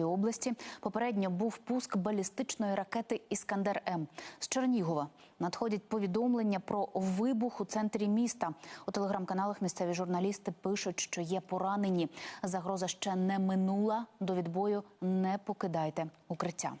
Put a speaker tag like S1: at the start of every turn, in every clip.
S1: Харківській області. Попередньо був пуск балістичної ракети Іскандер М з Чернігова. Надходять повідомлення про вибух у центрі міста. У телеграм-каналах місцеві журналісти пишуть, що є поранені. Загроза ще не минула. До відбою не покидайте укриття.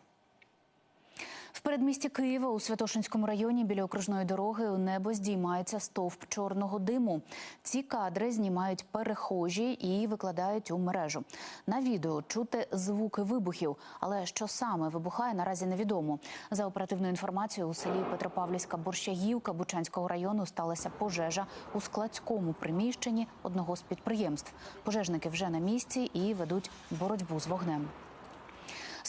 S1: В передмісті Києва у Святошинському районі біля окружної дороги у небо здіймається стовп чорного диму. Ці кадри знімають перехожі і викладають у мережу. На відео чути звуки вибухів, але що саме вибухає, наразі невідомо. За оперативною інформацією, у селі Петропавлівська Борщагівка Бучанського району сталася пожежа у складському приміщенні одного з підприємств. Пожежники вже на місці і ведуть боротьбу з вогнем.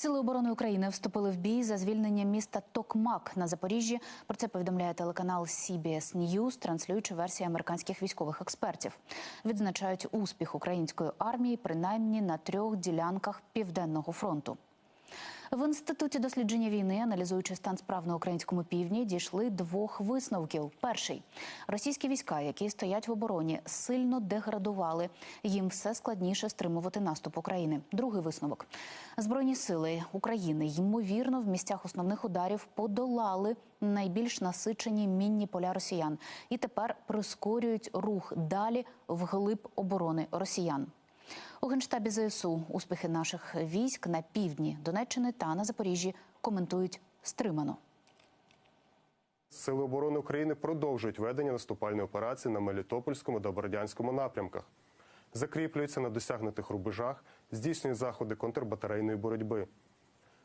S1: Сили оборони України вступили в бій за звільнення міста Токмак на Запоріжжі. Про це повідомляє телеканал CBS News, транслюючи версії американських військових експертів. Відзначають успіх української армії принаймні на трьох ділянках південного фронту. В інституті дослідження війни, аналізуючи стан справ на українському півдні, дійшли двох висновків. Перший російські війська, які стоять в обороні, сильно деградували. Їм все складніше стримувати наступ України. Другий висновок: збройні сили України ймовірно в місцях основних ударів подолали найбільш насичені мінні поля росіян і тепер прискорюють рух далі вглиб оборони росіян. У генштабі ЗСУ успіхи наших військ на півдні Донеччини та на Запоріжжі коментують стримано.
S2: Сили оборони України продовжують ведення наступальної операції на Мелітопольському та Бородянському напрямках, закріплюються на досягнутих рубежах, здійснюють заходи контрбатарейної боротьби.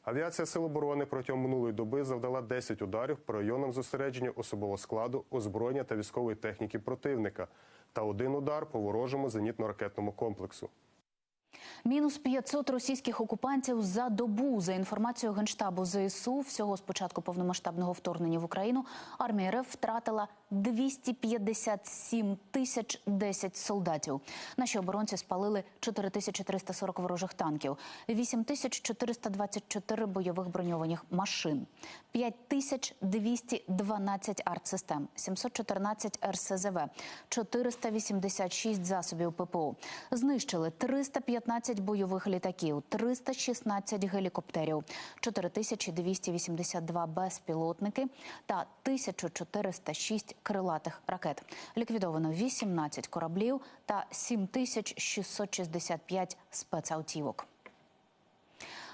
S2: Авіація Сил оборони протягом минулої доби завдала 10 ударів по районам зосередження особового складу, озброєння та військової техніки противника та один удар по ворожому зенітно-ракетному комплексу.
S1: Мінус 500 російських окупантів за добу. За інформацією генштабу ЗСУ, всього з початку повномасштабного вторгнення в Україну армія РФ втратила 257 тисяч 10 солдатів. Наші оборонці спалили 4340 ворожих танків, 8424 бойових броньованих машин, 5212 артсистем, 714 РСЗВ, 486 засобів ППО. Знищили 315 бойових літаків, 316 гелікоптерів, 4282 безпілотники та 1406 крилатих ракет. Ліквідовано 18 кораблів та 7665 спецавтівок.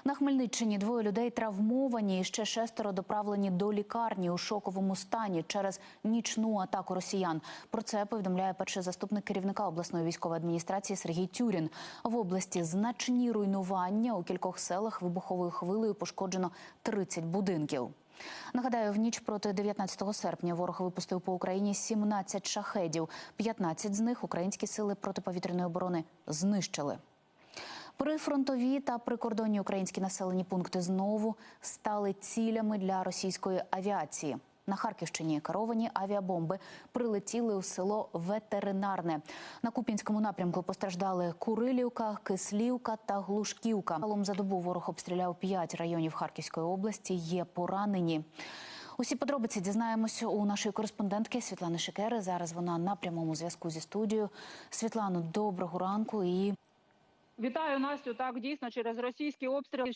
S1: На Хмельниччині двоє людей травмовані і ще шестеро доправлені до лікарні у шоковому стані через нічну атаку росіян. Про це повідомляє перший заступник керівника обласної військової адміністрації Сергій Тюрін. В області значні руйнування у кількох селах вибуховою хвилею пошкоджено 30 будинків. Нагадаю, в ніч проти 19 серпня ворог випустив по Україні 17 шахедів. 15 з них українські сили протиповітряної оборони знищили. Прифронтові та прикордонні українські населені пункти знову стали цілями для російської авіації. На Харківщині керовані авіабомби прилетіли у село Ветеринарне. На Куп'янському напрямку постраждали Курилівка, Кислівка та Глушківка. Загалом за добу ворог обстріляв п'ять районів Харківської області. Є поранені. Усі подробиці дізнаємося у нашої кореспондентки Світлани Шикери. Зараз вона на прямому зв'язку зі студією. Світлано, доброго ранку і.
S3: Вітаю Настю. Так дійсно через російські обстріли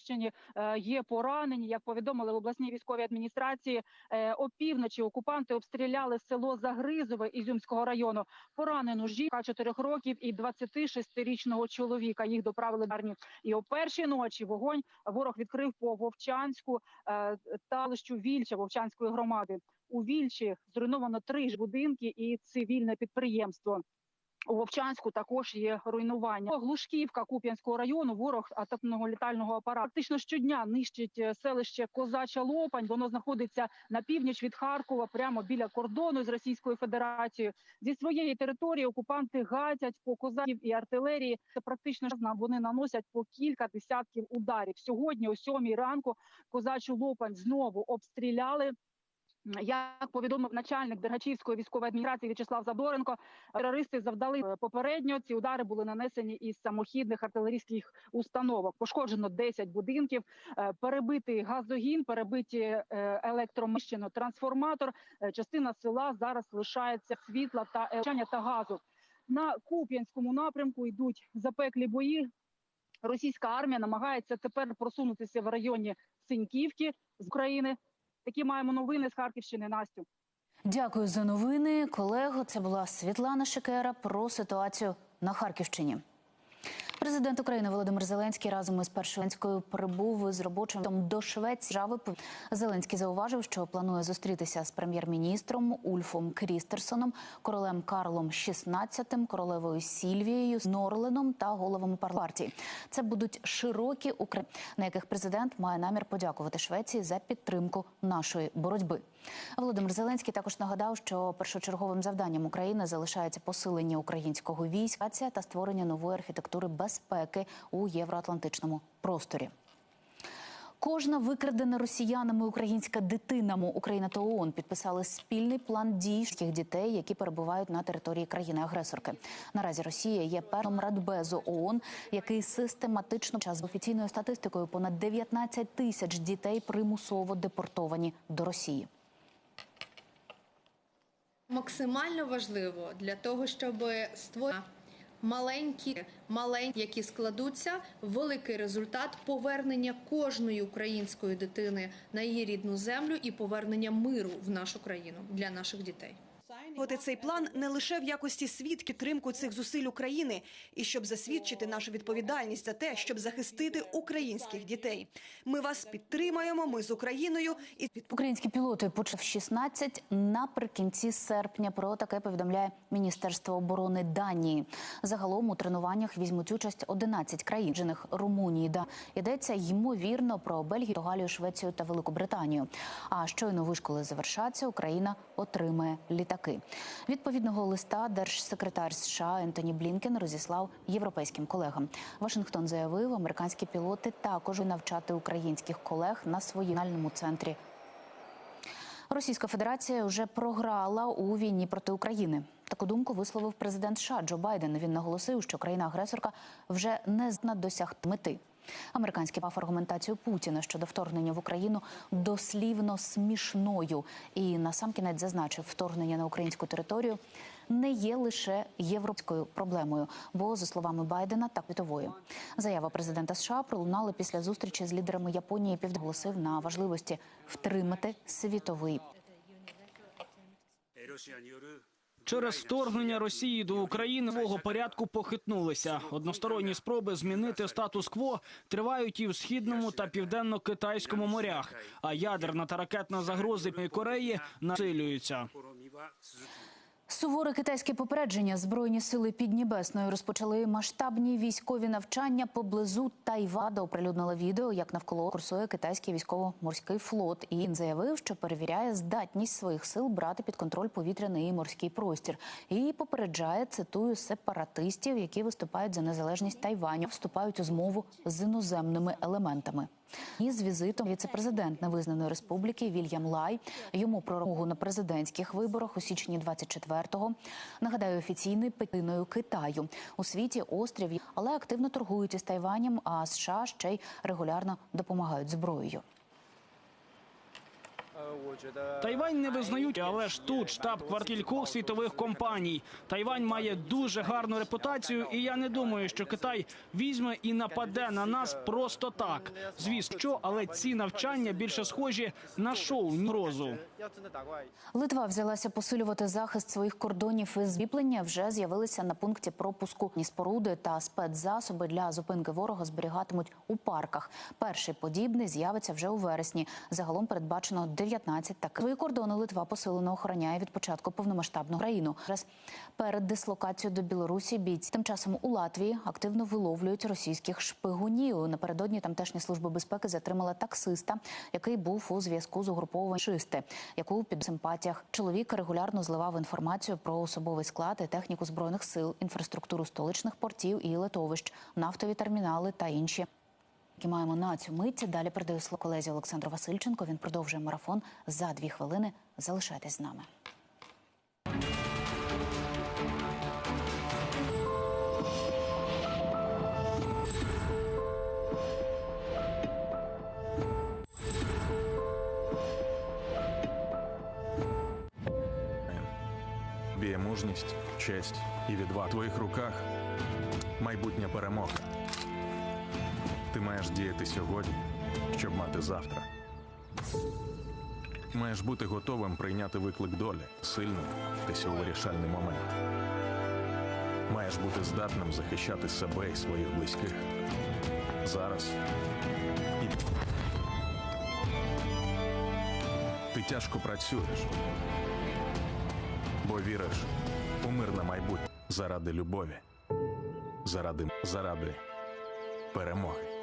S3: е, є поранені. Як повідомили в обласній військовій адміністрації, е, опівночі окупанти обстріляли село Загризове Ізюмського району. Поранену жінка 4 років і 26-річного чоловіка. Їх доправили в армію. І о першій ночі вогонь ворог відкрив по Вовчанську е, та лищу Вільча Вовчанської громади. У Вільчі зруйновано три будинки і цивільне підприємство. У Вовчанську також є руйнування. Глушківка Куп'янського району. Ворог атомного літального апарату практично щодня нищить селище Козача Лопань. Воно знаходиться на північ від Харкова, прямо біля кордону з Російською Федерацією. Зі своєї території окупанти гатять по козаків і артилерії. Це практично вони наносять по кілька десятків ударів. Сьогодні, о сьомій ранку, козачу Лопань знову обстріляли. Як повідомив начальник Дергачівської військової адміністрації В'ячеслав Задоренко, терористи завдали е, попередньо. Ці удари були нанесені із самохідних артилерійських установок. Пошкоджено 10 будинків, е, перебитий газогін, перебиті е, електромищено трансформатор. Частина села зараз лишається світла та елчання та газу. На Куп'янському напрямку йдуть запеклі бої. російська армія намагається тепер просунутися в районі Синьківки з України. Такі маємо новини з Харківщини. Настю.
S1: Дякую за новини, колего. Це була Світлана Шикера про ситуацію на Харківщині. Президент України Володимир Зеленський разом із Першинською прибув з робочим до Швеції. Зеленський зауважив, що планує зустрітися з прем'єр-міністром Ульфом Крістерсоном, королем Карлом XVI, королевою Сільвією, Норленом та головами партії. Це будуть широкі України, на яких президент має намір подякувати Швеції за підтримку нашої боротьби. Володимир Зеленський також нагадав, що першочерговим завданням України залишається посилення українського війська та створення нової архітектури безпеки у євроатлантичному просторі. Кожна викрадена росіянами українська дитина Україна та ООН підписали спільний план дій дітей, які перебувають на території країни-агресорки. Наразі Росія є першим радбезу ООН, який систематично час офіційною статистикою понад 19 тисяч дітей примусово депортовані до Росії.
S4: Максимально важливо для того, щоб створити маленькі, маленькі, які складуться великий результат повернення кожної української дитини на її рідну землю і повернення миру в нашу країну для наших дітей.
S5: Проти цей план не лише в якості свідки підтримку цих зусиль України, і щоб засвідчити нашу відповідальність за те, щоб захистити українських дітей. Ми вас підтримаємо. Ми з Україною і
S1: Українські пілоти почав 16 наприкінці серпня. Про таке повідомляє Міністерство оборони Данії. Загалом у тренуваннях візьмуть участь 11 країн, Жених Румунії. Да йдеться ймовірно про Бельгію, Португалію, Швецію та Велику Британію. А щойно вишколи завершаться, Україна отримає літаки. Відповідного листа держсекретар США Ентоні Блінкен розіслав європейським колегам. Вашингтон заявив, американські пілоти також навчати українських колег на своєму ценрі Російська Федерація вже програла у війні проти України. Таку думку висловив президент США Джо Байден. Він наголосив, що країна-агресорка вже не здатна досягти мети. Американський пав аргументацію Путіна щодо вторгнення в Україну дослівно смішною. І насамкінець зазначив, вторгнення на українську територію не є лише європейською проблемою, бо за словами Байдена та світовою. Заява президента США пролунала після зустрічі з лідерами Японії. і Півдголосив на важливості втримати світовий
S6: Через вторгнення Росії до України нового порядку похитнулися. Односторонні спроби змінити статус-кво тривають і в східному та південно-китайському морях. А ядерна та ракетна загрози Кореї насилюються.
S1: Суворе китайське попередження збройні сили Піднебесної розпочали масштабні військові навчання поблизу Тайвада. Оприлюднила відео, як навколо курсує китайський військово-морський флот. І він заявив, що перевіряє здатність своїх сил брати під контроль повітряний і морський простір. І попереджає цитую сепаратистів, які виступають за незалежність Тайваню, вступають у змову з іноземними елементами. І з візитом віцепрезидент невизнаної республіки Вільям Лай йому пророгу на президентських виборах у січні 24-го. Нагадаю, офіційний петиною Китаю у світі острів, але активно торгують із Тайванем. А США ще й регулярно допомагають зброєю.
S6: Тайвань не визнають, але ж тут штаб кількох світових компаній. Тайвань має дуже гарну репутацію, і я не думаю, що Китай візьме і нападе на нас просто так. Звісно, що, але ці навчання більше схожі на шоу Нрозу.
S1: Литва взялася посилювати захист своїх кордонів із зліплення. Вже з'явилися на пункті пропуску Ні споруди та спецзасоби для зупинки ворога зберігатимуть у парках. Перший подібний з'явиться вже у вересні. Загалом передбачено 19 так. Свої кордони Литва посилено охороняє від початку повномасштабну країну. Раз перед дислокацією до Білорусі бійці тим часом у Латвії активно виловлюють російських шпигунів. Напередодні тамтешня служба безпеки затримала таксиста, який був у зв'язку з угрупованням «Шисти», яку під симпатіях чоловік регулярно зливав інформацію про особовий склад і техніку збройних сил, інфраструктуру столичних портів і литовищ, нафтові термінали та інші. Які маємо на цю мить. Далі передаю слово колезі Олександру Васильченко. Він продовжує марафон за дві хвилини. Залишайтесь з нами.
S7: Б'є мужність, честь і відвага в твоїх руках майбутня перемога. Ти маєш діяти сьогодні, щоб мати завтра. Маєш бути готовим прийняти виклик долі, сильним у вирішальний момент. Маєш бути здатним захищати себе і своїх близьких. Зараз. І... Ти тяжко працюєш, бо віриш у мирне майбутнє заради любові, заради, заради перемоги.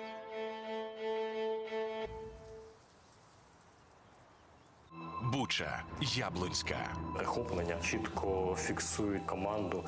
S8: Буча, Яблунська.
S9: прихоплення чітко фіксують команду.